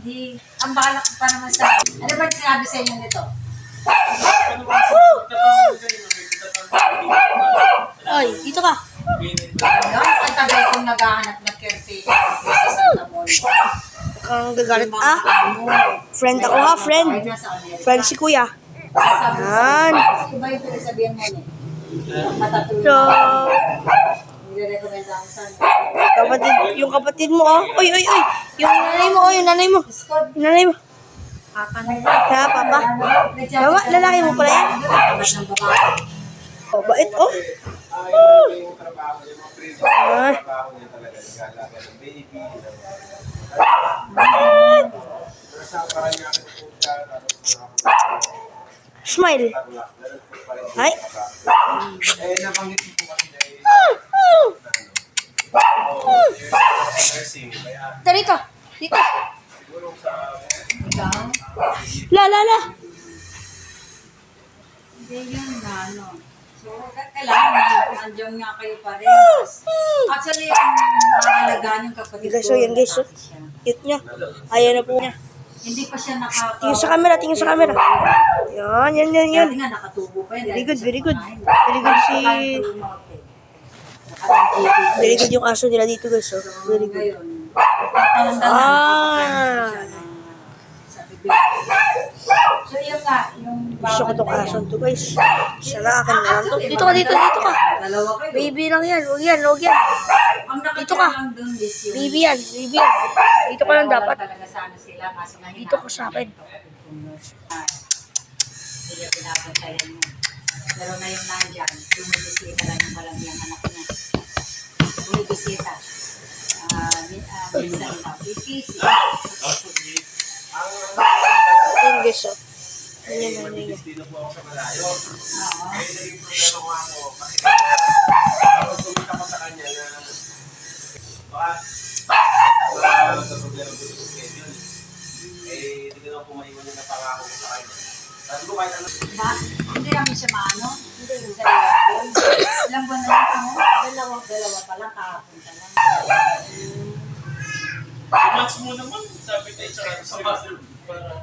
Di, ang balak ko pa naman sa... Ano ba sinabi sa inyo nito? Ay, dito ka. Ayun, ang tagal kong naghahanap ng caretaker sa Santa Monica. Kang gagalit. Ah, friend ako ha, friend. Nasa Amerika. Friend si kuya. Yan. Iba yung pinagsabihan mo. Matatulog. So, Nire-recommend ako sa kapatid, yung kapatid mo, oh. Uy, uy, uy. Yung nanay mo, oh, yung nanay mo. Discord. Yung nanay mo. Kakanay. Ha, papa? Mama, lalaki mo pala yan? Tamad ng babae. Oh, bait, oh. yung pre Ah. trabaho niya Dito. Dito. La, la, la. Hindi yun na ano. So, kailangan na nandiyan nga kayo parehas. Actually, ang nakakalagaan yung kapatid Guys, ko, oh, yan, guys, siya. Cute niya. Ayan na po niya. Hindi pa siya nakaka... Tingin sa camera, tingin sa camera. Yan, yan, yan, yan. Dati nga nakatubo pa yun. Very good, very good. Very good si... Nakatubo mo, okay. Nakatangkipid. Very good yung aso nila dito, guys. Oh. So, Very good. na Ah. ng. So, yun nga, yung Gusto ko bawal tong na aso to, guys. Isa na akin na lang to. Dito ka, dito, dito ka. Dalawa kayo. Baby lang yan. Huwag yan, huwag yan. Dito ka. lang dun is yung... Baby yan, baby yan. Dito ka lang dapat. Dito ka sa akin. Pero ngayon nandyan, bumibisita lang yung walang yung anak min- ah, minsan na. Yan, guys. Oh. Yan, yan, yan, yan. destino po ako sa malayo. Oo. Naging problema ko ako kasi kapag kumita ko sa kanya na baka wala sa problema ko sa schedule. Eh, hindi ko na po maiwan yung napangako ko sa kanya. Sabi ko kahit ano, Ma, hindi namin siya maano. Hindi rin sa aircon. Ilang buwan na lang ako. Dalawa, dalawa pa lang. Kahapon pa lang. Months mo naman, sabi tayo sa sa master para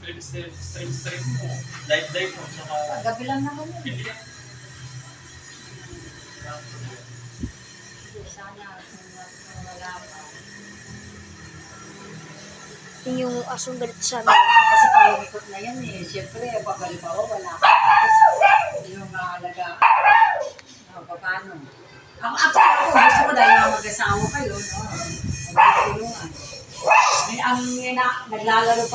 stream stream stream stream mo, live live mo, saka Gabi lang naman yun. Sana kung wala pa. Yung asong galit sa amin. Kasi pangikot na yan eh. Siyempre, pag halimbawa wala ka. Tapos, yung mahalaga. No, paano? Ako, actually, ako, gusto mag-asawa kayo, no? Magtutulungan. Ang, ang, naglalaro pa